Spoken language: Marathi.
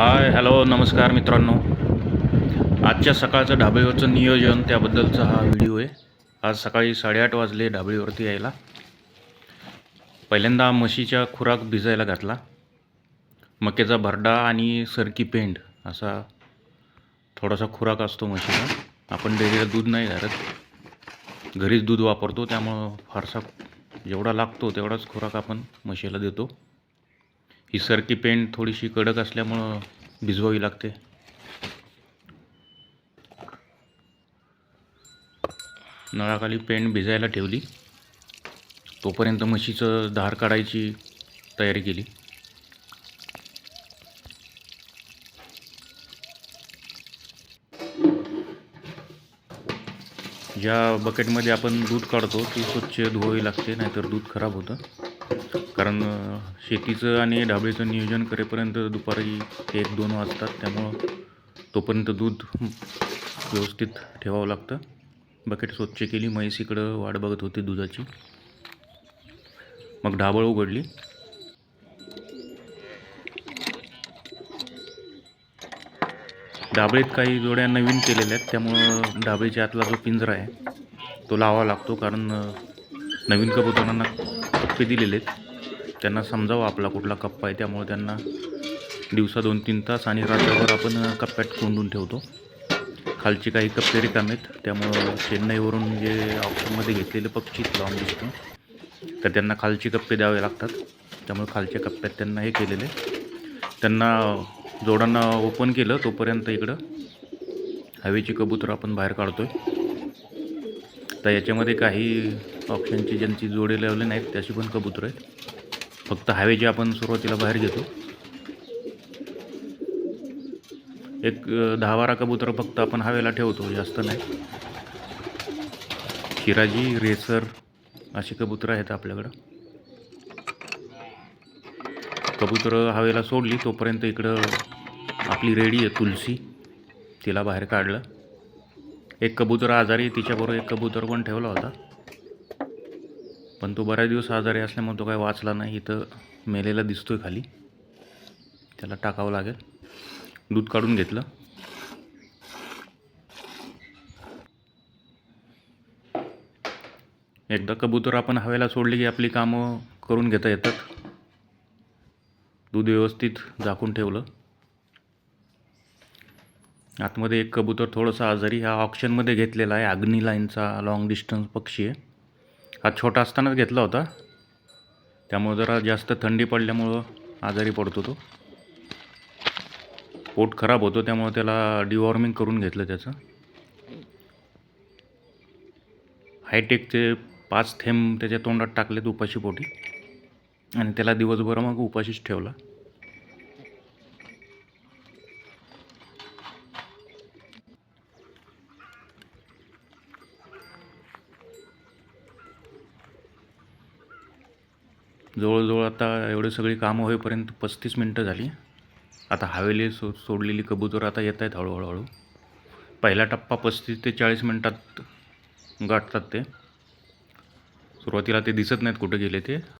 हाय हॅलो नमस्कार मित्रांनो. आजच्या सकाळचं ढाबेवरचं नियोजन त्याबद्दलचा हा व्हिडिओ आहे. आज सकाळी साडेआठ वाजले ढाबेवरती यायला. पहिल्यांदा म्हशीच्या खुराक भिजायला घातला. मक्याचा भरडा आणि सरकी पेंड असा थोडासा खुराक असतो म्हशीचा. आपण डेअरीला दूध नाही घालत. घरीच दूध वापरतो त्यामुळं फारसा जेवढा लागतो तेवढाच खुराक आपण म्हशीला देतो. ही सरकी पेंट थोडीशी कडक असल्यामुळं भिजवावी लागते. नळाखाली पेंट भिजायला ठेवली. तोपर्यंत म्हशीचं धार काढायची तयारी केली. ज्या बकेटमध्ये आपण दूध काढतो ती स्वच्छ धुवावी लागते नाहीतर दूध खराब होतं. कारण शेतीचं आणि ढाबळीचं नियोजन करेपर्यंत दुपारी एक दोन वाजतात. त्यामुळं तोपर्यंत दूध व्यवस्थित ठेवावं लागतं. बकेट स्वच्छ केली. म्हैस इकडं वाट बघत होती दुधाची. मग ढाबळ उघडली. ढाबळीत काही जोड्या नवीन केलेल्या आहेत. त्यामुळं ढाबळीच्या आतला जो पिंजरा आहे तो लावावा लागतो. कारण नवीन कबुतरांना कप्पे दिलेले आहेत. त्यांना समजावं आपला कुठला कप्पा आहे. त्यामुळे त्यांना दिवसा दोन तीन तास आणि रात्रभर आपण कप्प्यात कोंडून ठेवतो. खालचे काही कप्पे रिकामे आहेत. त्यामुळं चेन्नईवरून जे ऑप्शनमध्ये घेतलेले पक्षी लावून डिस्टन्स तर त्यांना खालचे कप्पे द्यावे लागतात. त्यामुळे खालच्या कप्प्यात त्यांना हे केलेले त्यांना जोडांना ओपन केलं तोपर्यंत इकडं हवेची कबूतर आपण बाहेर काढतो आहे तर याच्यामध्ये काही ऑप्शनची ज्यांची जोडे लावले नाहीत त्याशी पण कबूतर आहेत. फक्त हवेची आपण सुरुवातीला बाहेर घेतो. एक दहा बारा कबूतर फक्त आपण हवेला ठेवतो जास्त नाही. शिराजी रेसर अशी कबूतर आहेत आपल्याकडं. कबूतर हवेला सोडली तोपर्यंत इकडं आपली रेडी आहे तुलसी. तिला बाहेर काढलं. एक कबूतर आजारी तिच्याबरोबर एक कबूतर पण ठेवला होता? पण तो बऱ्याच दिवस आजारी असल्यामुळे तो काय वाचला नाही इथं मेलेला दिसतो आहे खाली. त्याला टाकावं लागेल. दूध काढून घेतलं. एकदा कबूतर आपण हवेला सोडले की आपली कामं करून घेता येतात. दूध व्यवस्थित झाकून ठेवलं. आतमध्ये एक कबूतर थोडंसं आजारी हा ऑप्शनमध्ये घेतलेला आहे. अग्नी लाईनचा लाँग डिस्टन्स पक्षी आहे. हा छोटा असतानाच घेतला होता. त्यामुळं जरा जास्त थंडी पडल्यामुळं आजारी पडतो तो. पोट खराब होतो त्यामुळं त्याला डिवॉर्मिंग करून घेतलं त्याचं. हायटेकचे पाच थेंब त्याच्या तोंडात टाकलेत उपाशी पोटी. आणि त्याला दिवसभर मग उपाशीच ठेवला. जवळजवळ आता एवढी सगळी कामं होईपर्यंत पस्तीस मिनटं झाली. आता हवेली सो सोडलेली कबूतर आता येत आहेत हळूहळू. हळू पहिला टप्पा पस्तीस ते चाळीस मिनटात गाठतात ते. सुरुवातीला ते दिसत नाहीत कुठं गेले ते.